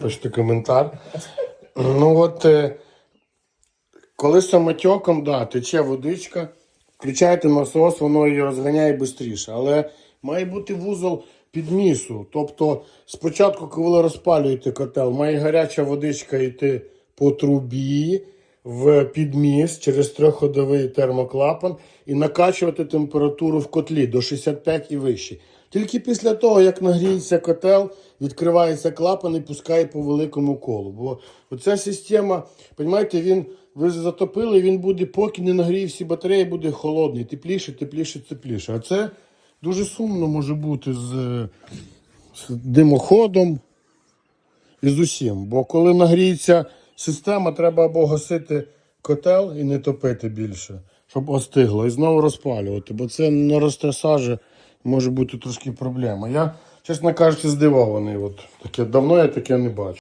Пишете коментар. Ну от, е, коли самотьоком, да, тече водичка, включаєте насос, воно її розганяє швидше. Але має бути вузол підмісу. Тобто, спочатку, коли розпалюєте котел, має гаряча водичка йти по трубі в підміс через трьохходовий термоклапан і накачувати температуру в котлі до 65 і вище. Тільки після того, як нагріється котел, відкривається клапан і пускає по великому колу. Бо оця система, розумієте, він ви затопили, він буде, поки не нагріє всі батареї, буде холодний, тепліше, тепліше, тепліше. А це дуже сумно може бути з, з димоходом і з усім. Бо коли нагріється система, треба або гасити котел і не топити більше, щоб остигло, і знову розпалювати, бо це не розтрясажі може бути трошки проблема. Я, чесно кажучи, здивований. От таке давно я таке не бачив.